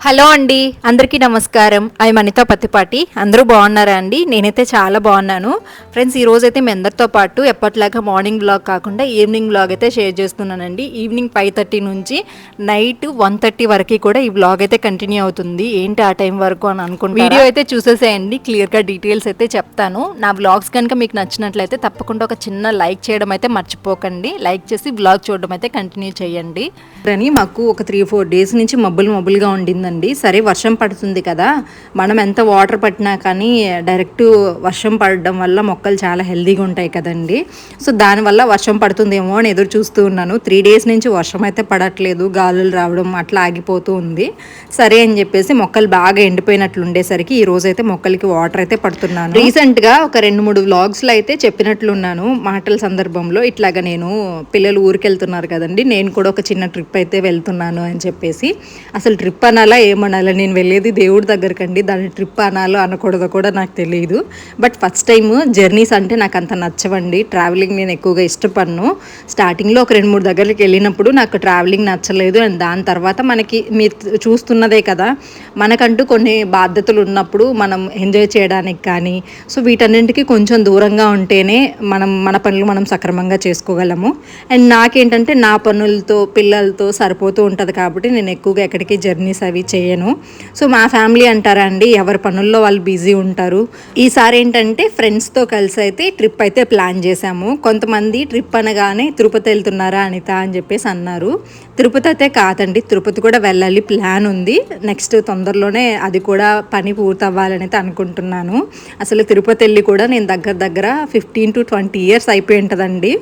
Hello అండి అందరికీ నమస్కారం. ఐ అనిత పత్తిపాటి. అందరూ బాగున్నారా అండి? నేనైతే చాలా బాగున్నాను. ఫ్రెండ్స్ ఈ రోజు అయితే మీ అందరితో పాటు ఎప్పటిలాగా మార్నింగ్ బ్లాగ్ కాకుండా ఈవినింగ్ బ్లాగ్ అయితే షేర్ చేస్తున్నానండి. ఈవినింగ్ ఫైవ్ థర్టీ నుంచి నైట్ వన్ థర్టీ వరకు కూడా ఈ బ్లాగ్ అయితే కంటిన్యూ అవుతుంది. ఏంటి ఆ టైం వరకు అని అనుకుంటా వీడియో అయితే చూసేసేయండి. క్లియర్గా డీటెయిల్స్ అయితే చెప్తాను. నా బ్లాగ్స్ కనుక మీకు నచ్చినట్లయితే తప్పకుండా ఒక చిన్న లైక్ చేయడం అయితే మర్చిపోకండి. లైక్ చేసి బ్లాగ్ చూడడం అయితే కంటిన్యూ చేయండి. అని మాకు ఒక త్రీ ఫోర్ డేస్ నుంచి మబ్బులు మబ్బులుగా ఉండిందండి సరే వర్షం పడుతుంది కదా. మనం ఎంత వాటర్ పట్టినా కానీ డైరెక్ట్ వర్షం పడడం వల్ల మొక్కలు చాలా హెల్దీగా ఉంటాయి కదండి. సో దానివల్ల వర్షం పడుతుందేమో అని ఎదురు చూస్తూ ఉన్నాను. త్రీ డేస్ నుంచి వర్షం అయితే పడట్లేదు. గాలులు రావడం అట్లా ఆగిపోతూ ఉంది. సరే అని చెప్పేసి మొక్కలు బాగా ఎండిపోయినట్లు ఉండేసరికి ఈ రోజు అయితే మొక్కలకి వాటర్ అయితే పడుతున్నాను. రీసెంట్గా ఒక రెండు మూడు వ్లాగ్స్లో అయితే చెప్పినట్లున్నాను. మాటల సందర్భంలో ఇట్లాగా నేను పిల్లలు ఊరికెళ్తున్నారు కదండి. నేను కూడా ఒక చిన్న ట్రిప్ అయితే వెళ్తున్నాను అని చెప్పేసి. అసలు ట్రిప్ అనాలా? ఏమనాలో? నేను వెళ్ళేది దేవుడి దగ్గరకండి. దాన్ని ట్రిప్ అనాలో అనకూడదో కూడా నాకు తెలియదు బట్ ఫస్ట్ టైం జర్నీస్ అంటే నాకు అంత నచ్చవండి. ట్రావెలింగ్ నేను ఎక్కువగా ఇష్టపడను. స్టార్టింగ్లో ఒక రెండు మూడు దగ్గరికి వెళ్ళినప్పుడు నాకు ట్రావెలింగ్ నచ్చలేదు. అండ్ దాని తర్వాత మనకి మీరు చూస్తున్నదే కదా మనకంటూ కొన్ని బాధ్యతలు ఉన్నప్పుడు మనం ఎంజాయ్ చేయడానికి కానీ సో వీటన్నింటికి కొంచెం దూరంగా ఉంటేనే మనం మన పనులు మనం సక్రమంగా చేసుకోగలము. అండ్ నాకేంటంటే నా పనులతో పిల్లలతో సరిపోతూ ఉంటుంది కాబట్టి నేను ఎక్కువగా ఎక్కడికి జర్నీస్ అవి చేయను. సో మా ఫ్యామిలీ అంటారా అండి ఎవరి పనుల్లో వాళ్ళు బిజీ ఉంటారు. ఈసారి ఏంటంటే ఫ్రెండ్స్తో కలిసి అయితే ట్రిప్ అయితే ప్లాన్ చేశాము. కొంతమంది ట్రిప్ అనగానే తిరుపతి వెళ్తున్నారా అనిత అని చెప్పేసి అన్నారు. తిరుపతి అయితే కాదండి తిరుపతి కూడా వెళ్ళాలి ప్లాన్ ఉంది. నెక్స్ట్ తొందరలోనే అది కూడా పని పూర్తి అయితే అనుకుంటున్నాను. అసలు తిరుపతి వెళ్ళి కూడా నేను దగ్గర దగ్గర ఫిఫ్టీన్ టు ట్వంటీ ఇయర్స్ అయిపోయి ఉంటుందండి.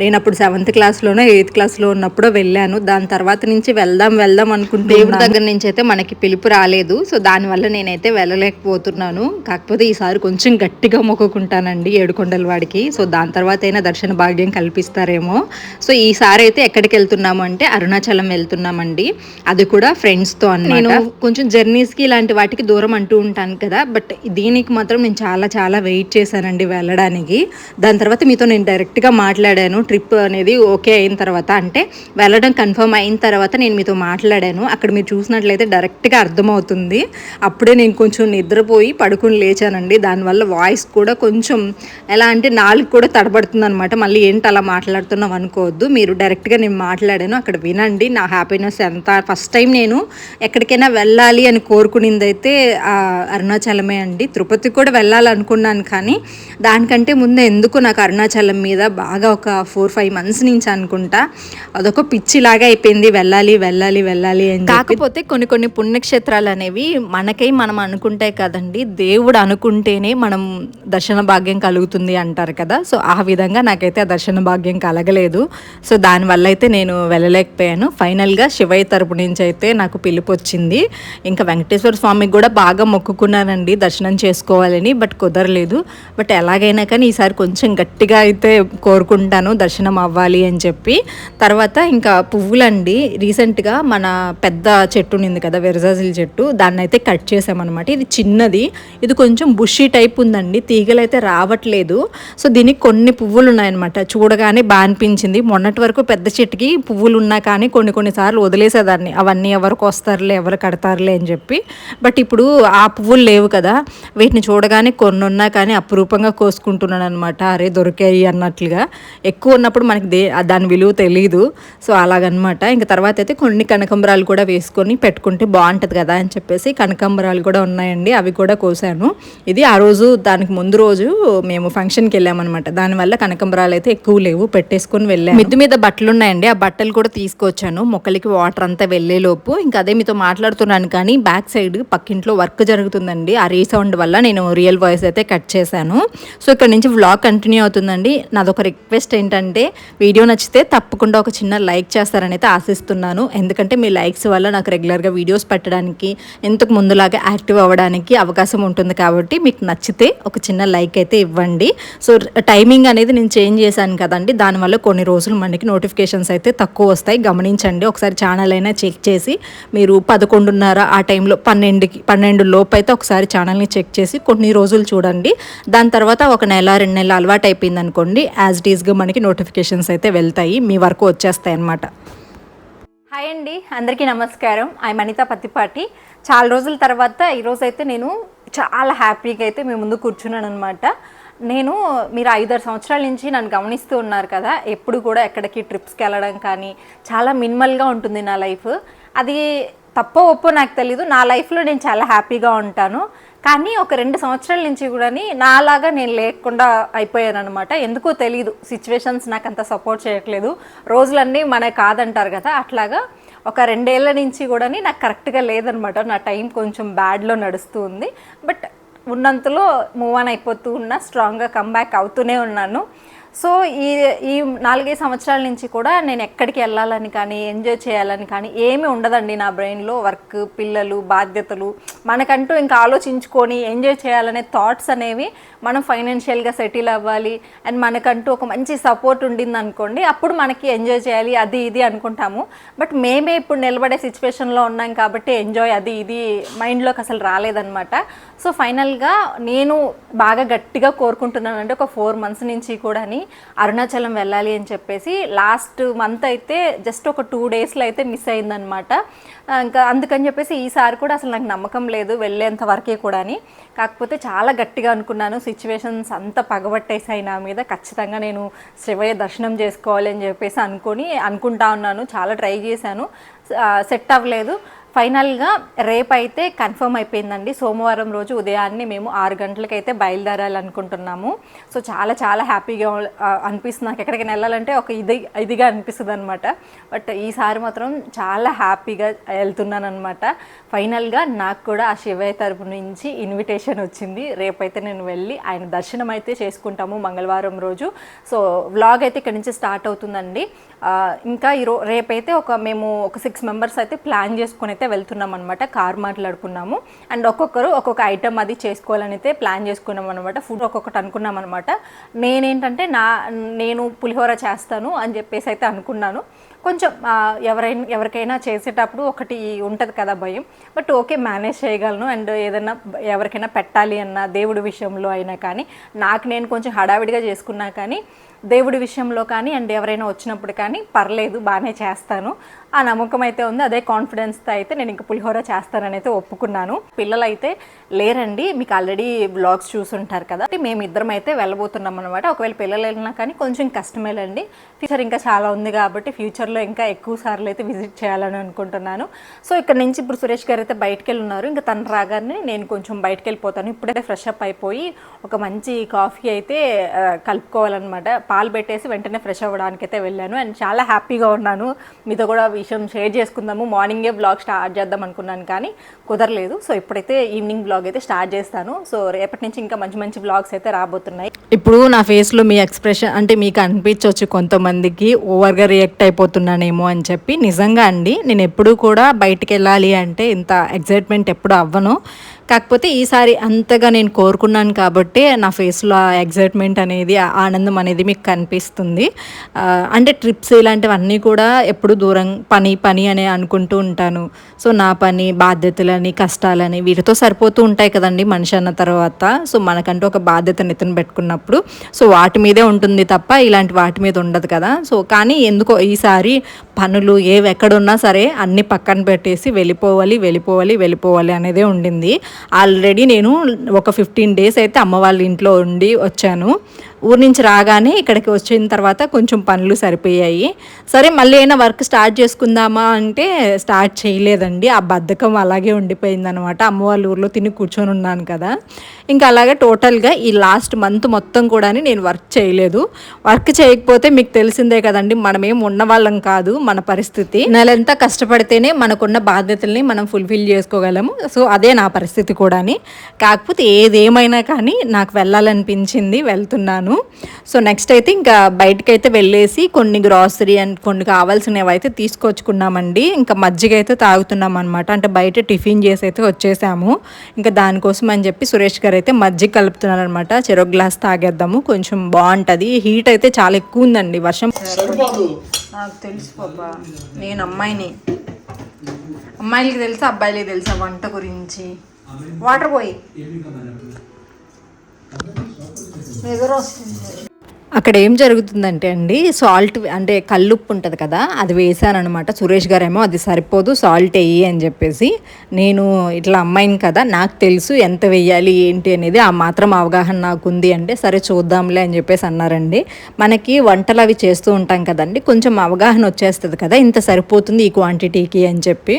నేను అప్పుడు సెవెంత్ క్లాస్లోనో ఎయిత్ క్లాస్లో ఉన్నప్పుడు వెళ్ళాను. దాని తర్వాత నుంచి వెళ్దాం వెళ్దాం అనుకుంటే దేవుడి దగ్గర నుంచి అయితే మనకి పిలుపు రాలేదు. సో దానివల్ల నేనైతే వెళ్ళలేకపోతున్నాను. కాకపోతే ఈసారి కొంచెం గట్టిగా మొక్కుకుంటానండి ఏడుకొండల వాడికి. సో దాని తర్వాత అయినా దర్శన భాగ్యం కల్పిస్తారేమో. సో ఈసారి అయితే ఎక్కడికి వెళ్తున్నాము అంటే అరుణాచలం వెళ్తున్నామండి. అది కూడా ఫ్రెండ్స్తో అన్నమాట. నేను కొంచెం జర్నీస్కి ఇలాంటి వాటికి దూరం అంటూ ఉంటాను కదా. బట్ దీనికి మాత్రం నేను చాలా చాలా వెయిట్ చేశానండి వెళ్ళడానికి. దాని తర్వాత మీతో నేను డైరెక్ట్గా మాట్లాడాను. ట్రిప్ అనేది ఓకే అయిన తర్వాత అంటే వెళ్ళడం కన్ఫర్మ్ అయిన తర్వాత నేను మీతో మాట్లాడాను. అక్కడ మీరు చూసినట్లయితే కరెక్ట్గా అర్థమవుతుంది. అప్పుడే నేను కొంచెం నిద్రపోయి పడుకుని లేచానండి. దానివల్ల వాయిస్ కూడా కొంచెం ఎలా అంటే నాలుగు కూడా తడబడుతుంది అనమాట మళ్ళీ ఏంటి అలా మాట్లాడుతున్నాం అనుకోవద్దు. మీరు డైరెక్ట్గా నేను మాట్లాడాను. అక్కడ వినండి. నా హ్యాపీనెస్ ఎంత? ఫస్ట్ టైం నేను ఎక్కడికైనా వెళ్ళాలి అని కోరుకునింది అయితే అరుణాచలమే అండి. తిరుపతి కూడా వెళ్ళాలనుకున్నాను కానీ దానికంటే ముందు ఎందుకు నాకు అరుణాచలం మీద బాగా ఒక ఫోర్ ఫైవ్ మంత్స్ నుంచి అనుకుంటా అదొక పిచ్చిలాగా అయిపోయింది. వెళ్ళాలి వెళ్ళాలి వెళ్ళాలి అని కాకపోతే కొన్ని కొన్ని పుణ్యక్షేత్రాలు అనేవి మనకై మనం అనుకుంటే కదండి దేవుడు అనుకుంటేనే మనం దర్శన భాగ్యం కలుగుతుంది అంటారు కదా. సో ఆ విధంగా నాకైతే ఆ దర్శన భాగ్యం కలగలేదు. సో దానివల్ల అయితే నేను వెళ్ళలేకపోయాను. ఫైనల్గా శివయ్య తరపు నుంచి అయితే నాకు పిలుపు వచ్చింది. ఇంకా వెంకటేశ్వర స్వామికి కూడా బాగా మొక్కుకున్నానండి దర్శనం చేసుకోవాలని బట్ కుదరలేదు. బట్ ఎలాగైనా కానీ ఈసారి కొంచెం గట్టిగా అయితే కోరుకుంటాను దర్శనం అవ్వాలి అని చెప్పి. తర్వాత ఇంకా పువ్వులండి రీసెంట్గా మన పెద్ద చెట్టు ఉంది కదా వెరజాజిల్ చెట్టు దాన్ని అయితే కట్ చేసామన్నమాట. ఇది చిన్నది. ఇది కొంచెం బుషీ టైప్ ఉందండి. తీగలు అయితే రావట్లేదు. సో దీనికి కొన్ని పువ్వులు ఉన్నాయన్నమాట చూడగానే బాగా అనిపించింది మొన్నటి వరకు పెద్ద చెట్టుకి పువ్వులు ఉన్నా కానీ కొన్ని కొన్నిసార్లు వదిలేసేదాన్ని. అవన్నీ ఎవరికి వస్తారులే ఎవరు కడతారులే అని చెప్పి. బట్ ఇప్పుడు ఆ పువ్వులు లేవు కదా. వీటిని చూడగానే కొన్ని ఉన్నా కానీ అపురూపంగా కోసుకుంటున్నాను అనమాట అరే దొరికాయి అన్నట్లుగా. ఎక్కువ ఉన్నప్పుడు మనకి దే దాని విలువ తెలియదు సో అలాగనమాట ఇంకా తర్వాత అయితే కొన్ని కనకంబరాలు కూడా వేసుకొని పెట్టుకుంటే బాగుంటుంది కదా అని చెప్పేసి కనకాంబరాలు కూడా ఉన్నాయండి. అవి కూడా కోసాను. ఇది ఆ రోజు దానికి ముందు రోజు మేము ఫంక్షన్కి వెళ్ళామన్నమాట. దానివల్ల కనకాంబరాలు అయితే ఎక్కువ లేవు. పెట్టేసుకొని వెళ్ళాము మిద్దు మీద బట్టలు ఉన్నాయండి. ఆ బట్టలు కూడా తీసుకొచ్చాను. మొక్కలకి వాటర్ అంతా వెళ్ళే లోపు ఇంకా అదే మీతో మాట్లాడుతున్నాను కానీ బ్యాక్ సైడ్ పక్కింట్లో వర్క్ జరుగుతుందండి. ఆ రీసౌండ్ వల్ల నేను రియల్ వాయిస్ అయితే కట్ చేశాను. సో ఇక్కడ నుంచి వ్లాగ్ కంటిన్యూ అవుతుందండి. నాదొక రిక్వెస్ట్ ఏంటంటే వీడియో నచ్చితే తప్పకుండా ఒక చిన్న లైక్ చేస్తారని అయితే ఆశిస్తున్నాను. ఎందుకంటే మీ లైక్స్ వల్ల నాకు రెగ్యులర్గా వీడియోస్ పెట్టడానికి ఇంతకు ముందులాగా యాక్టివ్ అవ్వడానికి అవకాశం ఉంటుంది కాబట్టి మీకు నచ్చితే ఒక చిన్న లైక్ అయితే ఇవ్వండి. సో టైమింగ్ అనేది నేను చేంజ్ చేశాను కదండి. దానివల్ల కొన్ని రోజులు మనకి నోటిఫికేషన్స్ అయితే తక్కువ వస్తాయి. గమనించండి. ఒకసారి ఛానల్ అయినా చెక్ చేసి మీరు పదకొండున్నర ఆ టైంలో పన్నెండుకి పన్నెండు లోపు అయితే ఒకసారి ఛానల్ని చెక్ చేసి కొన్ని రోజులు చూడండి. దాని తర్వాత ఒక నెల రెండు నెలలు అలవాటు అయిపోయింది అనుకోండి యాజ్ డీస్గా మనకి నోటిఫికేషన్స్ అయితే వెళ్తాయి. మీ వరకు వచ్చేస్తాయి అన్నమాట. హాయ్ అండి అందరికీ నమస్కారం. ఐ అనిత పత్తిపాటి. చాలా రోజుల తర్వాత ఈరోజు అయితే నేను చాలా హ్యాపీగా అయితే మీ ముందు కూర్చున్నాను అనమాట నేను మీరు ఐదారు సంవత్సరాల నుంచి నన్ను గమనిస్తూ ఉన్నారు కదా ఎప్పుడు కూడా ఎక్కడికి ట్రిప్స్కి వెళ్ళడం కానీ చాలా మినిమల్గా ఉంటుంది నా లైఫ్. అది తప్పో ఒప్పో నాకు తెలీదు. నా లైఫ్లో నేను చాలా హ్యాపీగా ఉంటాను. కానీ ఒక రెండు సంవత్సరాల నుంచి కూడా నాలాగా నేను లేకుండా అయిపోయాను అనమాట ఎందుకో తెలియదు సిచ్యువేషన్స్ నాకు అంత సపోర్ట్ చేయట్లేదు. రోజులన్నీ మన కాదంటారు కదా అట్లాగా ఒక రెండేళ్ళ నుంచి కూడా నాకు కరెక్ట్గా లేదనమాట నా టైం కొంచెం బ్యాడ్లో నడుస్తూ ఉంది. బట్ ఉన్నంతలో మూవ్ ఆన్ అయిపోతూ ఉన్నా స్ట్రాంగ్గా కమ్బ్యాక్ అవుతూనే ఉన్నాను. సో ఈ ఈ నాలుగైదు సంవత్సరాల నుంచి కూడా నేను ఎక్కడికి వెళ్ళాలని కానీ ఎంజాయ్ చేయాలని కానీ ఏమీ ఉండదండి నా బ్రెయిన్లో. వర్క్ పిల్లలు బాధ్యతలు మనకంటూ ఇంకా ఆలోచించుకొని ఎంజాయ్ చేయాలనే థాట్స్ అనేవి మనం ఫైనాన్షియల్గా సెటిల్ అవ్వాలి. అండ్ మనకంటూ ఒక మంచి సపోర్ట్ ఉండింది అనుకోండి అప్పుడు మనకి ఎంజాయ్ చేయాలి అది ఇది అనుకుంటాము. బట్ మేమే ఇప్పుడు నిలబడే సిచ్యువేషన్లో ఉన్నాం కాబట్టి ఎంజాయ్ అది ఇది మైండ్లోకి అసలు రాలేదనమాట సో ఫైనల్గా నేను బాగా గట్టిగా కోరుకుంటున్నాను అంటే ఒక ఫోర్ మంత్స్ నుంచి కూడాని. అరుణాచలం వెళ్ళాలి అని చెప్పేసి లాస్ట్ మంత్ అయితే జస్ట్ ఒక టూ డేస్లో అయితే మిస్ అయిందనమాట ఇంకా అందుకని చెప్పేసి ఈసారి కూడా అసలు నాకు నమ్మకం లేదు వెళ్ళేంత వరకే కూడా అని. కాకపోతే చాలా గట్టిగా అనుకున్నాను సిచ్యువేషన్స్ అంతా పగబట్టేసాయి నా మీద. ఖచ్చితంగా నేను శివయ్య దర్శనం చేసుకోవాలి అని చెప్పేసి అనుకొని అనుకుంటా ఉన్నాను. చాలా ట్రై చేశాను. సెట్ అవ్వలేదు. ఫైనల్గా రేపైతే కన్ఫర్మ్ అయిపోయిందండి. సోమవారం రోజు ఉదయాన్నే మేము ఆరు గంటలకైతే బయలుదేరాలనుకుంటున్నాము. సో చాలా చాలా హ్యాపీగా అనిపిస్తుంది. నాకు ఎక్కడికైనా వెళ్ళాలంటే ఒక ఇది ఇదిగా అనిపిస్తుంది అనమాట బట్ ఈసారి మాత్రం చాలా హ్యాపీగా వెళ్తున్నాను అనమాట ఫైనల్గా నాకు కూడా ఆ శివయ్య తరపు నుంచి ఇన్విటేషన్ వచ్చింది. రేపైతే నేను వెళ్ళి ఆయన దర్శనం అయితే చేసుకుంటాము మంగళవారం రోజు. సో వ్లాగ్ అయితే ఇక్కడి నుంచి స్టార్ట్ అవుతుందండి. ఇంకా ఈరో రేపైతే ఒక మేము ఒక సిక్స్ మెంబర్స్ అయితే ప్లాన్ చేసుకుని అయితే వెళ్తున్నాం అనమాట కార్ మాట్లాడుకున్నాము. అండ్ ఒక్కొక్కరు ఒక్కొక్క ఐటమ్ అది చేసుకోవాలని అయితే ప్లాన్ చేసుకున్నాం అనమాట ఫుడ్ ఒక్కొక్కటి అనుకున్నాం అనమాట నేనేంటంటే నా నేను పులిహోర చేస్తాను అని చెప్పేసి అయితే అనుకున్నాను. కొంచెం ఎవరైనా ఎవరికైనా చేసేటప్పుడు ఒకటి ఉంటుంది కదా భయం. బట్ ఓకే మేనేజ్ చేయగలను. అండ్ ఏదైనా ఎవరికైనా పెట్టాలి అన్న దేవుడి విషయంలో అయినా కానీ నాకు నేను కొంచెం హడావిడిగా చేసుకున్నా కానీ దేవుడి విషయంలో కానీ అండ్ ఎవరైనా వచ్చినప్పుడు కానీ పర్లేదు బాగానే చేస్తాను. ఆ నమ్మకం అయితే ఉంది అదే కాన్ఫిడెన్స్తో అయితే నేను ఇంక పులిహోర చేస్తానని అయితే ఒప్పుకున్నాను. పిల్లలు అయితే లేరండి మీకు ఆల్రెడీ బ్లాగ్స్ చూసుంటారు కదా. మేము ఇద్దరం అయితే వెళ్ళబోతున్నాం అనమాట ఒకవేళ పిల్లలు వెళ్ళినా కానీ కొంచెం కష్టమేలండి. ఫ్యూచర్ ఇంకా చాలా ఉంది కాబట్టి ఫ్యూచర్లో ఇంకా ఎక్కువ సార్లు అయితే విజిట్ చేయాలని అనుకుంటున్నాను. సో ఇక్కడ నుంచి ఇప్పుడు సురేష్ గారు అయితే బయటకు వెళ్ళి ఉన్నారు ఇంకా తను రాగానే నేను కొంచెం బయటకు వెళ్ళిపోతాను ఇప్పుడైతే ఫ్రెష్ అప్ అయిపోయి ఒక మంచి కాఫీ అయితే కలుపుకోవాలన్నమాట. పాలు పెట్టేసి వెంటనే ఫ్రెష్ అవ్వడానికి అయితే వెళ్ళాను. అండ్ చాలా హ్యాపీగా ఉన్నాను. మీతో కూడా విషయం షేర్ చేసుకుందాము. మార్నింగే బ్లాగ్ స్టార్ట్ చేద్దాం అనుకున్నాను కానీ కుదరలేదు. సో ఇప్పుడైతే ఈవినింగ్ బ్లాగ్ అయితే స్టార్ట్ చేస్తాను. సో రేపటి నుంచి ఇంకా మంచి మంచి బ్లాగ్స్ అయితే రాబోతున్నాయి. ఇప్పుడు నా ఫేస్లో మీ ఎక్స్ప్రెషన్ అంటే మీకు అనిపించవచ్చు కొంతమందికి ఓవర్గా రియాక్ట్ అయిపోతున్నానేమో అని చెప్పి. నిజంగా అండి నేను ఎప్పుడూ కూడా బయటికి వెళ్ళాలి అంటే ఇంత ఎగ్జైట్మెంట్ ఎప్పుడు అవ్వను. కాకపోతే ఈసారి అంతగా నేను కోరుకున్నాను కాబట్టి నా ఫేస్లో ఆ ఎగ్జైట్మెంట్ అనేది ఆనందం అనేది మీకు కనిపిస్తుంది. అంటే ట్రిప్స్ ఇలాంటివన్నీ కూడా ఎప్పుడు దూరం పని పని అని అనుకుంటూ ఉంటాను. సో నా పని బాధ్యతలని కష్టాలని వీటితో సరిపోతూ ఉంటాయి కదండి మనిషి అన్న తర్వాత. సో మనకంటూ ఒక బాధ్యతను ఎత్తున పెట్టుకున్నప్పుడు. సో వాటి మీదే ఉంటుంది తప్ప ఇలాంటి వాటి మీద ఉండదు కదా. సో కానీ ఎందుకో ఈసారి పనులు ఏవి ఎక్కడున్నా సరే అన్ని పక్కన పెట్టేసి వెళ్ళిపోవాలి వెళ్ళిపోవాలి వెళ్ళిపోవాలి అనేదే ఉండింది. ఆల్రెడీ నేను ఒక ఫిఫ్టీన్ డేస్ అయితే అమ్మ వాళ్ళ ఇంట్లో ఉండి వచ్చాను. ఊరి నుంచి రాగానే ఇక్కడికి వచ్చిన తర్వాత కొంచెం పనులు సరిపోయాయి. సరే మళ్ళీ అయినా వర్క్ స్టార్ట్ చేసుకుందామా అంటే స్టార్ట్ చేయలేదండి. ఆ బద్ధకం అలాగే ఉండిపోయింది అనమాట అమ్మ వాళ్ళ ఊర్లో తిని కూర్చొని ఉన్నాను కదా. ఇంకా అలాగే టోటల్గా ఈ లాస్ట్ మంత్ మొత్తం కూడా నేను వర్క్ చేయలేదు. వర్క్ చేయకపోతే మీకు తెలిసిందే కదండి మనమేం ఉన్నవాళ్ళం కాదు మన పరిస్థితి. నెలంతా కష్టపడితేనే మనకున్న బాధ్యతల్ని మనం ఫుల్ఫిల్ చేసుకోగలము. సో అదే నా పరిస్థితి కూడాని. కాకపోతే ఏదేమైనా కానీ నాకు వెళ్ళాలనిపించింది వెళ్తున్నాను. సో నెక్స్ట్ అయితే ఇంకా బయటకు అయితే వెళ్ళేసి కొన్ని గ్రాసరీ అండ్ కొన్ని కావాల్సినవి అయితే తీసుకొచ్చుకున్నామండి. ఇంకా మజ్జిగ అయితే తాగుతున్నాం అనమాట అంటే బయట టిఫిన్ చేసి అయితే వచ్చేసాము. ఇంకా దానికోసం అని చెప్పి సురేష్ గారు అయితే మజ్జిగ కలుపుతున్నారు అనమాట చెరొక గ్లాస్ తాగేద్దాము. కొంచెం బాగుంటుంది. హీట్ అయితే చాలా ఎక్కువ ఉందండి వర్షం. నాకు తెలుసు బాబా. నేను అమ్మాయిని. అమ్మాయిలకి తెలుసా అబ్బాయిలకి తెలుసా వంట గురించి? వాటర్ పోయి. నిద్ర వస్తుంది అక్కడ ఏం జరుగుతుందంటే అండి సాల్ట్ అంటే కల్లుప్పు ఉంటుంది కదా అది వేసాను అనమాట సురేష్ గారేమో అది సరిపోదు సాల్ట్ వేయి అని చెప్పేసి నేను ఇట్లా అమ్మాయిని కదా నాకు తెలుసు ఎంత వెయ్యాలి ఏంటి అనేది ఆ మాత్రం అవగాహన నాకు ఉంది అంటే సరే చూద్దాంలే అని చెప్పేసి అన్నారండి. మనకి వంటలు అవి చేస్తూ ఉంటాం కదండి కొంచెం అవగాహన వచ్చేస్తుంది కదా ఇంత సరిపోతుంది ఈ క్వాంటిటీకి అని చెప్పి.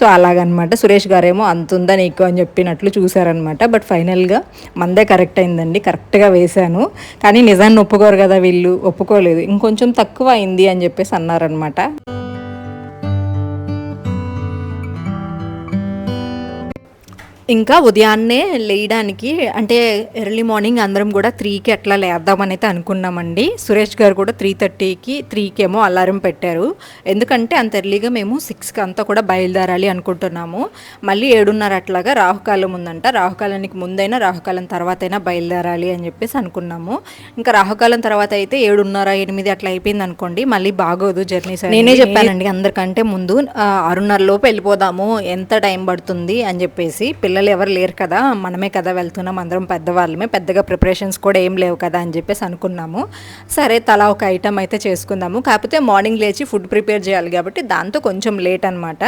సో అలాగనమాట. సురేష్ గారేమో అంత ఉందా నీకు అని చెప్పినట్లు చూసారనమాట బట్ ఫైనల్గా మందే కరెక్ట్ అయిందండి కరెక్ట్గా వేశాను. కానీ నిజాన్ని ఒప్పుకోరు కదా వీళ్ళు. ఒప్పుకోలేదు. ఇంకొంచెం తక్కువ అయింది అని చెప్పేసి అన్నారనమాట ఇంకా ఉదయాన్నే లేయడానికి అంటే ఎర్లీ మార్నింగ్ అందరం కూడా త్రీకి అట్లా లేద్దామని అయితే అనుకున్నామండి. సురేష్ గారు కూడా త్రీ థర్టీకి త్రీకి ఏమో అలారం పెట్టారు. ఎందుకంటే అంత ఎర్లీగా మేము సిక్స్కి అంతా కూడా బయలుదేరాలి అనుకుంటున్నాము. మళ్ళీ ఏడున్నర అట్లాగా రాహుకాలం ఉందంట. రాహుకాలానికి ముందైనా రాహుకాలం తర్వాత అయినా బయలుదేరాలి అని చెప్పేసి అనుకున్నాము. ఇంకా రాహుకాలం తర్వాత అయితే ఏడున్నర ఎనిమిది అట్లా అయిపోయింది అనుకోండి. మళ్ళీ బాగోదు జర్నీస్ నేనే చెప్పానండి అందరికంటే ముందు ఆ, ఆరున్నర లోపు వెళ్ళిపోదాము ఎంత టైం పడుతుంది అని చెప్పేసి పిల్లలు ఎవరు లేరు కదా మనమే కదా వెళ్తున్నాం అందరం పెద్దవాళ్ళమే పెద్దగా ప్రిపరేషన్స్ కూడా ఏం లేవు కదా అని చెప్పేసి అనుకున్నాము. సరే తలా ఒక ఐటమ్ అయితే చేసుకుందాము. కాకపోతే మార్నింగ్ లేచి ఫుడ్ ప్రిపేర్ చేయాలి కాబట్టి దాంతో కొంచెం లేట్ అనమాట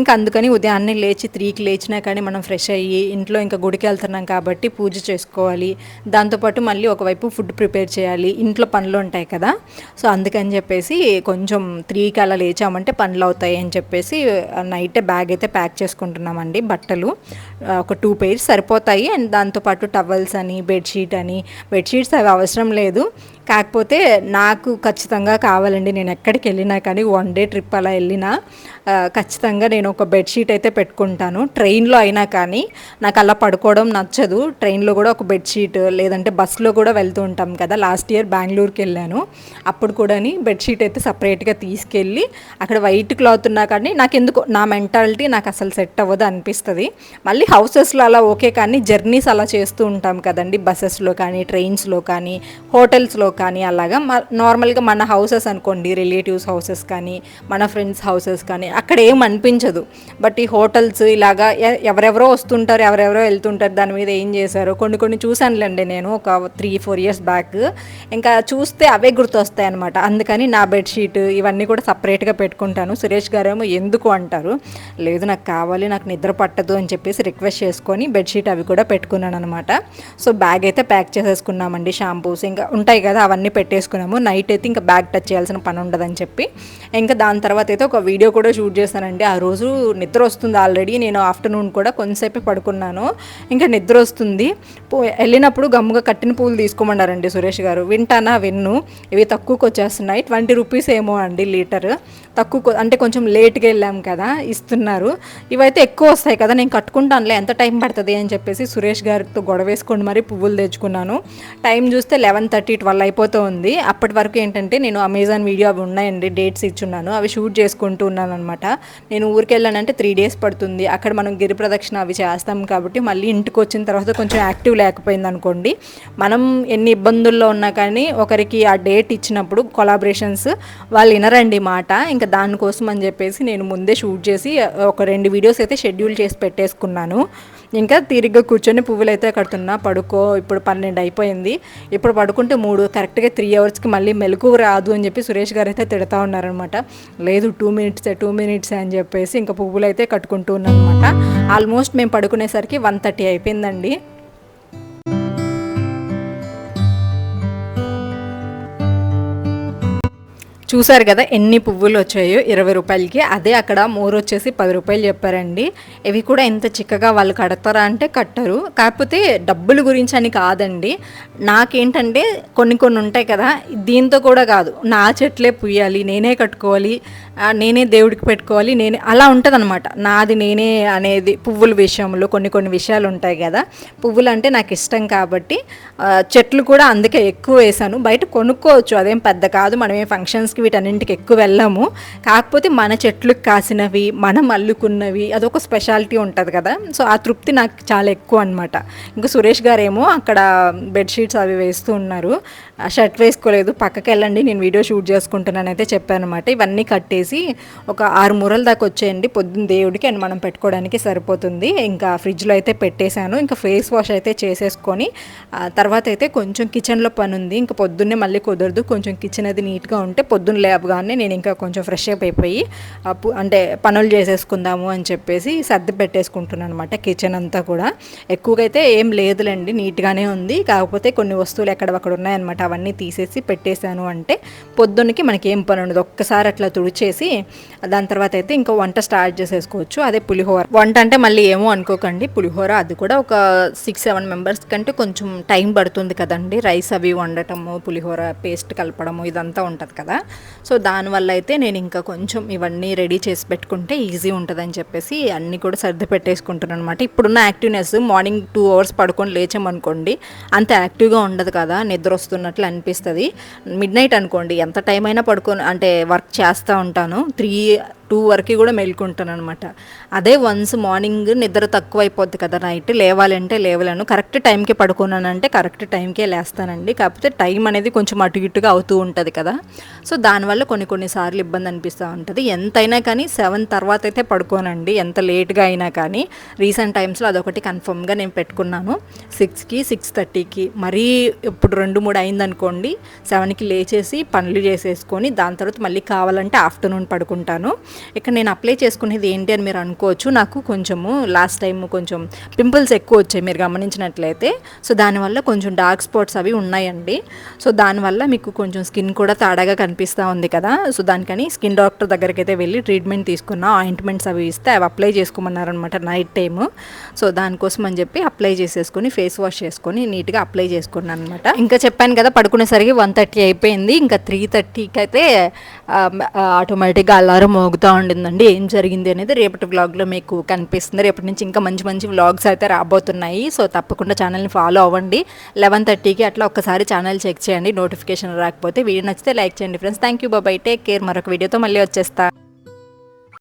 ఇంకా అందుకని ఉదయాన్నే లేచి త్రీకి లేచినా కానీ మనం ఫ్రెష్ అయ్యి ఇంట్లో ఇంకా గుడికి వెళ్తున్నాం కాబట్టి పూజ చేసుకోవాలి. దాంతోపాటు మళ్ళీ ఒకవైపు ఫుడ్ ప్రిపేర్ చేయాలి. ఇంట్లో పనులు ఉంటాయి కదా సో అందుకని చెప్పేసి కొంచెం త్రీకి అలా లేచామంటే పనులు అవుతాయి అని చెప్పేసి నైట్ బ్యాగ్ అయితే ప్యాక్ చేసుకుంటున్నామండి బట్టలు. ఒక టూ పెయిర్స్ సరిపోతాయి. అండ్ దాంతోపాటు టవల్స్ అని బెడ్షీట్ అని. బెడ్షీట్స్ అవి అవసరం లేదు. కాకపోతే నాకు ఖచ్చితంగా కావాలండి. నేను ఎక్కడికి వెళ్ళినా కానీ వన్ డే ట్రిప్ అలా వెళ్ళినా ఖచ్చితంగా నేను ఒక బెడ్షీట్ అయితే పెట్టుకుంటాను. ట్రైన్లో అయినా కానీ నాకు అలా పడుకోవడం నచ్చదు. ట్రైన్లో కూడా ఒక బెడ్షీట్ లేదంటే బస్సులో కూడా వెళ్తూ ఉంటాం కదా. లాస్ట్ ఇయర్ బెంగళూరుకి వెళ్ళాను. అప్పుడు కూడా బెడ్షీట్ అయితే సపరేట్గా తీసుకెళ్ళి అక్కడ వైట్ క్లాత్ ఉన్నా కానీ నాకు ఎందుకు నా మెంటాలిటీ నాకు అసలు సెట్ అవ్వదు అనిపిస్తుంది. మళ్ళీ హౌసెస్లో అలా ఓకే కానీ జర్నీస్ అలా చేస్తూ ఉంటాం కదండి. బస్సెస్లో కానీ ట్రైన్స్లో కానీ హోటల్స్లో కానీ అలాగా నార్మల్గా మన హౌసెస్ అనుకోండి రిలేటివ్స్ హౌసెస్ కానీ మన ఫ్రెండ్స్ హౌసెస్ కానీ అక్కడ ఏం అనిపించదు. బట్ ఈ హోటల్స్ ఇలాగా ఎవరెవరో వస్తుంటారు ఎవరెవరో వెళ్తుంటారు దాని మీద ఏం చేశారు కొన్ని కొన్ని చూశానులేండి నేను ఒక త్రీ ఫోర్ ఇయర్స్ బ్యాక్ ఇంకా చూస్తే అవే గుర్తొస్తాయి అనమాట అందుకని నా బెడ్షీట్ ఇవన్నీ కూడా సపరేట్గా పెట్టుకుంటాను. సురేష్ గారేమో ఎందుకు అంటారు? లేదు నాకు కావాలి నాకు నిద్ర పట్టదు అని చెప్పేసి రిక్వెస్ట్ చేసుకొని బెడ్షీట్ అవి కూడా పెట్టుకున్నాను అనమాట సో బ్యాగ్ అయితే ప్యాక్ చేసేసుకున్నామండి షాంపూస్ ఇంకా ఉంటాయి కదా అవన్నీ పెట్టేసుకున్నాము. నైట్ అయితే ఇంకా బ్యాగ్ టచ్ చేయాల్సిన పని ఉండదని చెప్పి. ఇంకా దాని తర్వాత అయితే ఒక వీడియో కూడా షూట్ చేశానండి. ఆ రోజు నిద్ర వస్తుంది ఆల్రెడీ నేను ఆఫ్టర్నూన్ కూడా కొంతసేపు పడుకున్నాను. ఇంకా నిద్ర వస్తుంది. వెళ్ళినప్పుడు గమ్ముగా కట్టిన పూలు తీసుకోమన్నారండి సురేష్ గారు. వింటానా విన్ను? ఇవి తక్కువకి వచ్చేస్తున్నాయి. ట్వంటీ రూపీస్ ఏమో అండి లీటర్. తక్కువ అంటే కొంచెం లేట్గా వెళ్ళాం కదా ఇస్తున్నారు. ఇవైతే ఎక్కువ వస్తాయి కదా నేను కట్టుకుంటానులే ఎంత టైం పడుతుంది అని చెప్పేసి సురేష్ గారితో గొడవ వేసుకొని మరి పువ్వులు తెచ్చుకున్నాను. టైం చూస్తే లెవెన్ థర్టీ ట్వెల్వ్ అయిపోతూ ఉంది. అప్పటి వరకు ఏంటంటే నేను అమెజాన్ వీడియో అవి ఉన్నాయండి డేట్స్ ఇచ్చున్నాను. అవి షూట్ చేసుకుంటూ ఉన్నాను అనమాట నేను ఊరికి వెళ్ళానంటే త్రీ డేస్ పడుతుంది. అక్కడ మనం గిరి ప్రదక్షిణ అవి చేస్తాం కాబట్టి మళ్ళీ ఇంటికి వచ్చిన తర్వాత కొంచెం యాక్టివ్ లేకపోయింది అనుకోండి. మనం ఎన్ని ఇబ్బందుల్లో ఉన్నా కానీ ఒకరికి ఆ డేట్ ఇచ్చినప్పుడు కొలాబరేషన్స్ వాళ్ళు వినరండి మాట. ఇంకా దానికోసం అని చెప్పేసి నేను ముందే షూట్ చేసి ఒక రెండు వీడియోస్ అయితే షెడ్యూల్ చేసి పెట్టేసుకున్నాను. ఇంకా తీరిగ్గా కూర్చొని పువ్వులు అయితే కడుతున్నా పడుకో ఇప్పుడు పన్నెండు అయిపోయింది. ఇప్పుడు పడుకుంటే మూడు కరెక్ట్గా త్రీ అవర్స్కి మళ్ళీ మెలకు రాదు అని చెప్పి సురేష్ గారు అయితే తిడతా ఉన్నారనమాట లేదు టూ మినిట్స్ టూ మినిట్స్ అని చెప్పేసి ఇంకా పువ్వులు అయితే కట్టుకుంటూ ఉన్నాను అనమాట ఆల్మోస్ట్ మేము పడుకునేసరికి వన్ థర్టీ అయిపోయిందండి. చూసారు కదా ఎన్ని పువ్వులు వచ్చాయో? ఇరవై రూపాయలకి. అదే అక్కడ మోర్ వచ్చేసి పది రూపాయలు చెప్పారండి. ఇవి కూడా ఎంత చిక్కగా వాళ్ళు కడతారా అంటే కట్టరు. కాకపోతే డబ్బుల గురించి అని కాదండి. నాకేంటంటే కొన్ని కొన్ని ఉంటాయి కదా దీంతో కూడా కాదు. నా చెట్లే పుయ్యాలి నేనే కట్టుకోవాలి నేనే దేవుడికి పెట్టుకోవాలి నేనే అలా ఉంటుందన్నమాట. నాది నేనే అనేది పువ్వుల విషయంలో కొన్ని కొన్ని విషయాలు ఉంటాయి కదా. పువ్వులు అంటే నాకు ఇష్టం కాబట్టి చెట్లు కూడా అందుకే ఎక్కువ వేసాను. బయట కొనుక్కోవచ్చు అదేం పెద్ద కాదు మనం ఏ ఫంక్షన్స్కి వీటన్నింటికి ఎక్కువ వెళ్ళాము. కాకపోతే మన చెట్లకు కాసినవి మనం అల్లుకున్నవి అదొక స్పెషాలిటీ ఉంటుంది కదా. సో ఆ తృప్తి నాకు చాలా ఎక్కువ అనమాట ఇంకా సురేష్ గారేమో అక్కడ బెడ్షీట్స్ అవి వేస్తూ ఉన్నారు. షర్ట్ వేసుకోలేదు పక్కకి వెళ్ళండి నేను వీడియో షూట్ చేసుకుంటున్నాను అయితే చెప్పాను అనమాట ఇవన్నీ కట్టేసి ఒక ఆరు మూరల దాకా వచ్చేయండి పొద్దున్న దేవుడికి అండ్ మనం పెట్టుకోవడానికి సరిపోతుంది. ఇంకా ఫ్రిడ్జ్లో అయితే పెట్టేశాను ఇంకా ఫేస్ వాష్ అయితే చేసేసుకొని తర్వాత అయితే కొంచెం కిచెన్లో పని ఉంది ఇంకా పొద్దున్నే మళ్ళీ కుదరదు కొంచెం కిచెన్ అది నీట్గా ఉంటే పొద్దున్న లేవగానే నేను ఇంకా కొంచెం ఫ్రెష్ అప్ అయిపోయి అప్పు అంటే పనులు చేసేసుకుందాము అని చెప్పేసి సర్ది పెట్టేసుకుంటున్నాను అనమాట కిచెన్ అంతా కూడా. ఎక్కువగా అయితే ఏం లేదులేండి నీట్గానే ఉంది. కాకపోతే కొన్ని వస్తువులు ఎక్కడక్కడ ఉన్నాయన్నమాట. అవన్నీ తీసేసి పెట్టేశాను అంటే పొద్దున్నకి మనకి ఏం పని ఉండదు. ఒక్కసారి అట్లా తుడిచేసి దాని తర్వాత అయితే ఇంకా వంట స్టార్ట్ చేసేసుకోవచ్చు. అదే పులిహోర. వంట అంటే మళ్ళీ ఏమో అనుకోకండి. పులిహోర అది కూడా ఒక సిక్స్ సెవెన్ మెంబర్స్ కంటే కొంచెం టైం పడుతుంది కదండి. రైస్ అవి వండటము పులిహోర పేస్ట్ కలపడము ఇదంతా ఉంటుంది కదా. సో దానివల్ల అయితే నేను ఇంకా కొంచెం ఇవన్నీ రెడీ చేసి పెట్టుకుంటే ఈజీ ఉంటుందని చెప్పేసి అన్నీ కూడా సర్ది పెట్టేసుకుంటున్నాను అనమాట ఇప్పుడున్న యాక్టివ్నెస్ మార్నింగ్ టూ అవర్స్ పడుకొని లేచామనుకోండి అంత యాక్టివ్గా ఉండదు కదా. నిద్ర వస్తున్నట్టు వస్తున్నట్లు అనిపిస్తుంది. మిడ్ నైట్ అనుకోండి ఎంత టైం అయినా పడుకొని అంటే వర్క్ చేస్తూ ఉంటాను. త్రీ టూ వరకు కూడా మేల్కుంటాను అనమాట అదే వన్స్ మార్నింగ్ నిద్ర తక్కువ అయిపోద్ది కదా నైట్ లేవాలంటే లేవలేను. కరెక్ట్ టైంకి పడుకున్నానంటే కరెక్ట్ టైంకే లేస్తానండి. కాకపోతే టైం అనేది కొంచెం అటు ఇటుగా అవుతూ ఉంటుంది కదా. సో దానివల్ల కొన్ని కొన్నిసార్లు ఇబ్బంది అనిపిస్తూ ఉంటుంది. ఎంతైనా కానీ సెవెన్ తర్వాత అయితే పడుకోనండి. ఎంత లేట్గా అయినా కానీ. రీసెంట్ టైమ్స్లో అదొకటి కన్ఫర్మ్గా నేను పెట్టుకున్నాను. సిక్స్కి సిక్స్ థర్టీకి మరీ ఇప్పుడు రెండు మూడు అయిందనుకోండి సెవెన్కి లేచేసి పనులు చేసేసుకొని దాని తర్వాత మళ్ళీ కావాలంటే ఆఫ్టర్నూన్ పడుకుంటాను. ఇక్కడ నేను అప్లై చేసుకునేది ఏంటి అని మీరు అనుకోవచ్చు. నాకు కొంచెము లాస్ట్ టైం కొంచెం పింపుల్స్ ఎక్కువ వచ్చాయి మీరు గమనించినట్లయితే. సో దానివల్ల కొంచెం డార్క్ స్పాట్స్ అవి ఉన్నాయండి. సో దానివల్ల మీకు కొంచెం స్కిన్ కూడా తాడాగా కనిపిస్తూ ఉంది కదా. సో దానికని స్కిన్ డాక్టర్ దగ్గరికి అయితే వెళ్ళి ట్రీట్మెంట్ తీసుకున్నా ఆయింట్మెంట్స్ అవి ఇస్తే అవి అప్లై చేసుకోమన్నారనమాట నైట్ టైము సో దానికోసం అని చెప్పి అప్లై చేసేసుకొని ఫేస్ వాష్ చేసుకొని నీట్గా అప్లై చేసుకున్నాను అనమాట ఇంకా చెప్పాను కదా పడుకునేసరికి వన్ థర్టీ అయిపోయింది. ఇంకా త్రీ థర్టీకి అయితే ఆటోమేటిక్గా అలారం మోగుతూ ఉండిందండి. ఏం జరిగింది అనేది రేపటి వ్లాగ్లో మీకు కనిపిస్తుంది. రేపటి నుంచి ఇంకా మంచి మంచి వ్లాగ్స్ అయితే రాబోతున్నాయి. సో తప్పకుండా ఛానల్ని ఫాలో అవ్వండి. లెవెన్ థర్టీకి అట్లా ఒక్కసారి ఛానల్ చెక్ చేయండి. నోటిఫికేషన్ రాకపోతే వీడియో నచ్చితే లైక్ చేయండి friends thank you bye bye take care మరొక వీడియోతో మళ్ళీ వచ్చేస్తా.